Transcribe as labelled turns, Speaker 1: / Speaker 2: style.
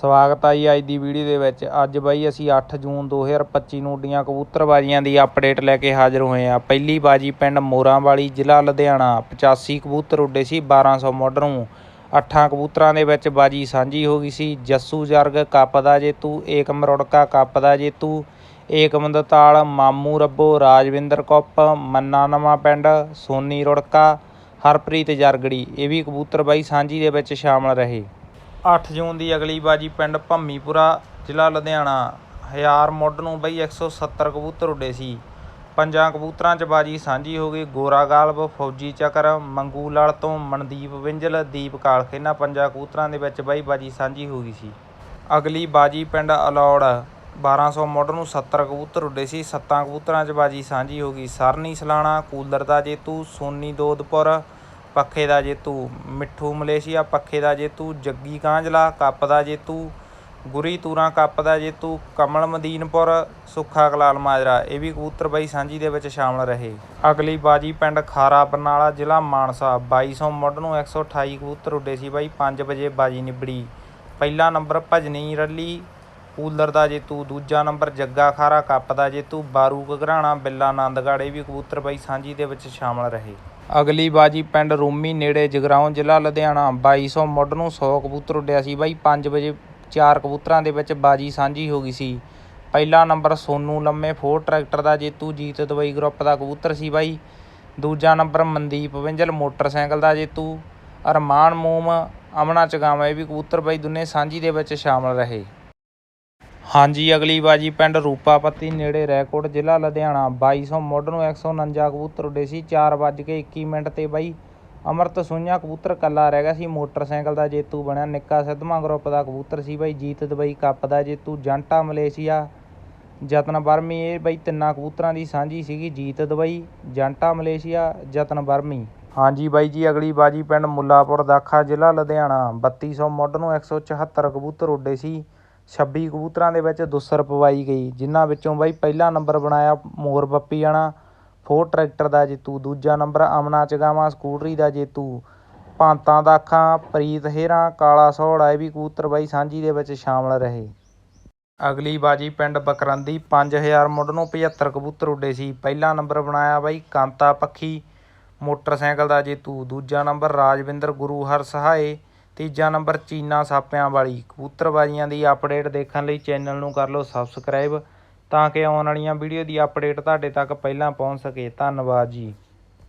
Speaker 1: ਸਵਾਗਤ ਹੈ ਜੀ ਅੱਜ ਦੀ ਵੀਡੀਓ ਦੇ ਵਿੱਚ। ਅੱਜ ਬਾਈ ਅਸੀਂ 8 ਜੂਨ 2025 ਨੂੰ ਉੱਡੀਆਂ ਕਬੂਤਰਬਾਜ਼ੀਆਂ ਦੀ ਅਪਡੇਟ ਲੈ ਕੇ ਹਾਜ਼ਰ ਹੋਏ ਆ। ਪਹਿਲੀ ਬਾਜੀ ਪਿੰਡ ਮੋਰਾਂਵਾਲੀ, ਜ਼ਿਲ੍ਹਾ ਲੁਧਿਆਣਾ। 85 ਕਬੂਤਰ ਉੱਡੇ ਸੀ 1200 ਮੁੱਢ ਨੂੰ। ਅੱਠਾਂ ਕਬੂਤਰਾਂ ਦੇ ਵਿੱਚ ਬਾਜੀ ਸਾਂਝੀ ਹੋ ਗਈ ਸੀ। ਜੱਸੂ ਜਰਗ, ਕੱਪ ਦਾ ਜੇਤੂ। ਏਕਮ ਰੁੜਕਾ, ਕੱਪ ਦਾ ਜੇਤੂ। ਏਕਮ ਦਤਾਲ, ਮਾਮੂ ਰੱਬੋ, ਰਾਜਵਿੰਦਰ ਕੁੱਪ, ਮੰਨਾ ਨਵਾਂ ਪਿੰਡ, ਸੋਨੀ ਰੁੜਕਾ, ਹਰਪ੍ਰੀਤ ਜਰਗੜੀ। ਇਹ ਵੀ ਕਬੂਤਰ ਬਾਈ ਸਾਂਝੀ ਦੇ ਵਿੱਚ ਸ਼ਾਮਲ ਰਹੇ। 8 ਜੂਨ ਦੀ ਅਗਲੀ ਬਾਜੀ ਪਿੰਡ ਭੰਮੀਪੁਰਾ, ਜ਼ਿਲ੍ਹਾ ਲੁਧਿਆਣਾ। ਹਜ਼ਾਰ ਮੁੱਢ ਨੂੰ ਬਈ 170 ਕਬੂਤਰ ਉੱਡੇ ਸੀ। ਪੰਜਾਂ ਕਬੂਤਰਾਂ 'ਚ ਬਾਜੀ ਸਾਂਝੀ ਹੋ ਗਈ। ਗੋਰਾ ਗਾਲਬ, ਫੌਜੀ ਚੱਕਰ ਮੰਗੂ ਲੜ ਤੋਂ ਮਨਦੀਪ ਵਿੰਜਲ, ਦੀਪ ਕਾਲਖੇ ਇਹਨਾਂ ਪੰਜਾਂ ਕਬੂਤਰਾਂ ਦੇ ਵਿੱਚ ਬਈ ਬਾਜੀ ਸਾਂਝੀ ਹੋ ਗਈ ਸੀ। ਅਗਲੀ ਬਾਜੀ ਪਿੰਡ ਅਲੌੜ 1200 ਮੁੱਢ ਨੂੰ 70 ਕਬੂਤਰ ਉੱਡੇ ਸੀ। ਸੱਤਾਂ ਕਬੂਤਰਾਂ 'ਚ ਬਾਜੀ ਸਾਂਝੀ ਹੋ ਗਈ। ਸਰਨੀ, ਸਲਾਣਾ ਕੂਲਰ ਦਾ ਜੇਤੂ, ਸੋਨੀ, ਦੋਦਪੁਰ ਪੱਖੇ ਦਾ ਜੇਤੂ ਮਿੱਠੂ ਮਲੇਸ਼ੀਆ ਪੱਖੇ ਦਾ ਜੇਤੂ ਜੱਗੀ ਕਾਂਝਲਾ ਕੱਪ ਦਾ ਜੇਤੂ ਗੁਰੀ ਤੂਰਾਂ ਕੱਪ ਦਾ ਜੇਤੂ ਕਮਲ ਮਦੀਨਪੁਰ ਸੁੱਖਾ ਕਲਾਲ ਮਾਜਰਾ, ਇਹ ਵੀ ਕਬੂਤਰ ਬਾਈ ਸਾਂਝੀ ਦੇ ਵਿੱਚ ਸ਼ਾਮਲ ਰਹੇ। ਅਗਲੀ ਬਾਜੀ ਪਿੰਡ ਖਾਰਾ ਬਰਨਾਲਾ ਜ਼ਿਲ੍ਹਾ ਮਾਨਸਾ 2200 ਮੁੱਢ ਨੂੰ 128 ਕਬੂਤਰ ਉੱਡੇ ਸੀ ਬਾਈ 5 ਵਜੇ ਬਾਜੀ ਨਿਬੜੀ। ਪਹਿਲਾ ਨੰਬਰ ਭਜਨੀ ਰੱਲੀ, ਕੂਲਰ ਦਾ ਜੇਤੂ ਦੂਜਾ ਨੰਬਰ ਜੱਗਾ ਖਾਰਾ ਕੱਪ ਦਾ ਜੇਤੂ ਬਾਰੂ ਘਗਰਾਣਾ ਬਿੱਲਾ ਆਨੰਦਗੜ੍ਹ ਇਹ ਵੀ ਕਬੂਤਰ ਬਾਈ ਸਾਂਝੀ ਦੇ ਵਿੱਚ ਸ਼ਾਮਲ ਰਹੇ। ਅਗਲੀ ਬਾਜੀ ਪਿੰਡ ਰੂਮੀ ਨੇੜੇ ਜਗਰਾਉਂ ਜ਼ਿਲ੍ਹਾ ਲੁਧਿਆਣਾ। 2200 ਮੁੱਢ ਨੂੰ 100 ਕਬੂਤਰ ਉੱਡਿਆ ਸੀ। ਬਾਈ 5 ਵਜੇ ਚਾਰ ਕਬੂਤਰਾਂ ਦੇ ਵਿੱਚ ਬਾਜੀ ਸਾਂਝੀ ਹੋ ਗਈ ਸੀ। ਪਹਿਲਾ ਨੰਬਰ ਸੋਨੂ ਲੰਮੇ ਫੋਰ ਟਰੈਕਟਰ ਦਾ ਜੇਤੂ ਜੀਤ ਦਵਾਈ ਗਰੁੱਪ ਦਾ ਕਬੂਤਰ ਸੀ ਬਾਈ। ਦੂਜਾ ਨੰਬਰ ਮਨਦੀਪ ਵਿੰਜਲ ਮੋਟਰਸਾਈਕਲ ਦਾ ਜੇਤੂ। ਅਰਮਾਨ ਮੋਮ, ਅਮਨਾ ਚਗਾਵਾ, ਇਹ ਵੀ ਕਬੂਤਰ ਬਾਈ ਦੁਨੇ ਸਾਂਝੀ ਦੇ ਵਿੱਚ ਸ਼ਾਮਲ ਰਹੇ। ਹਾਂਜੀ, ਅਗਲੀ ਬਾਜੀ ਪਿੰਡ ਰੂਪਾਪੱਤੀ ਨੇੜੇ ਰੈਕੋਟ ਜ਼ਿਲ੍ਹਾ ਲੁਧਿਆਣਾ। 2200 ਮੁੱਢ ਨੂੰ 149 ਕਬੂਤਰ ਉੱਡੇ ਸੀ 4:21 ਮਿੰਟ ਤੇ ਬਾਈ। ਅਮਰਤ ਸੁਈਆਂ ਕਬੂਤਰ ਕੱਲਾ ਰਹਿ ਗਿਆ ਸੀ, ਮੋਟਰਸਾਈਕਲ ਦਾ ਜੇਤੂ ਬਣਿਆ। ਨਿੱਕਾ ਸਿੱਧਵਾਂ ਗਰੁੱਪ ਦਾ ਕਬੂਤਰ ਸੀ ਬਾਈ, ਜੀਤ ਦੁਬਈ ਕੱਪ ਦਾ ਜੇਤੂ। ਜੰਟਾ ਮਲੇਸ਼ੀਆ, ਜਤਨ ਬਰਮੀ ਇਹ ਬਾਈ ਤਿੰਨਾਂ ਕਬੂਤਰਾਂ ਦੀ ਸਾਂਝੀ ਸੀਗੀ, ਜੀਤ ਦੁਬਈ, ਜੰਟਾ ਮਲੇਸ਼ੀਆ, ਜਤਨ ਬਰਮੀ ਹਾਂਜੀ ਬਾਈ ਜੀ, ਅਗਲੀ ਬਾਜੀ ਪਿੰਡ ਮੁੱਲਾਪੁਰ ਦਾਖਾ ਜ਼ਿਲ੍ਹਾ ਲੁਧਿਆਣਾ। 3200 ਮੁੱਢ ਨੂੰ 174 ਕਬੂਤਰ ਉੱਡੇ ਸੀ। 26 ਕਬੂਤਰਾਂ ਦੇ ਵਿੱਚ ਦੁਸਰ ਪਵਾਈ ਗਈ, ਜਿਨ੍ਹਾਂ ਵਿੱਚੋਂ ਬਾਈ ਪਹਿਲਾ ਨੰਬਰ ਬਣਾਇਆ ਮੋਰ ਬੱਪੀ ਜਾਣਾ ਫੋਰ ਟਰੈਕਟਰ ਦਾ ਜੇਤੂ, ਦੂਜਾ ਨੰਬਰ ਅਮਨਾ ਚਗਾਵਾ, ਸਕੂਟਰੀ ਦਾ ਜੇਤੂ, ਭਾਂਤਾਂ ਦਾ ਅੱਖਾਂ, ਪ੍ਰੀਤ ਹੇਰਾ, ਕਾਲਾ ਸੋਹੜਾ ਇਹ ਵੀ ਕਬੂਤਰ ਬਾਈ ਸਾਂਝੀ ਦੇ ਵਿੱਚ ਸ਼ਾਮਲ ਰਹੇ। ਅਗਲੀ ਬਾਜੀ ਪਿੰਡ ਬਕਰੰਦੀ 5000 ਮੁੱਢ ਨੂੰ 75 ਕਬੂਤਰ ਉੱਡੇ ਸੀ। ਪਹਿਲਾ ਨੰਬਰ ਬਣਾਇਆ ਬਾਈ ਕਾਂਤਾ ਪੱਖੀ, ਮੋਟਰਸਾਈਕਲ ਦਾ ਜੇਤੂ, ਦੂਜਾ ਨੰਬਰ ਰਾਜਵਿੰਦਰ ਗੁਰੂ ਹਰ ਸਹਾਏ ਤੀਜਾ ਨੰਬਰ ਚੀਨਾ ਸਾਪਿਆਂ ਵਾਲੀ ਕਬੂਤਰਬਾਜ਼ੀਆਂ ਦੀ ਅਪਡੇਟ ਦੇਖਣ ਲਈ ਚੈਨਲ ਨੂੰ ਕਰ ਲਓ ਸਬਸਕ੍ਰਾਈਬ ਤਾਂ ਕਿ ਆਉਣ ਵਾਲੀਆਂ ਵੀਡੀਓ ਦੀ ਅਪਡੇਟ ਤੁਹਾਡੇ ਤੱਕ ਪਹਿਲਾਂ ਪਹੁੰਚ ਸਕੇ। ਧੰਨਵਾਦ ਜੀ।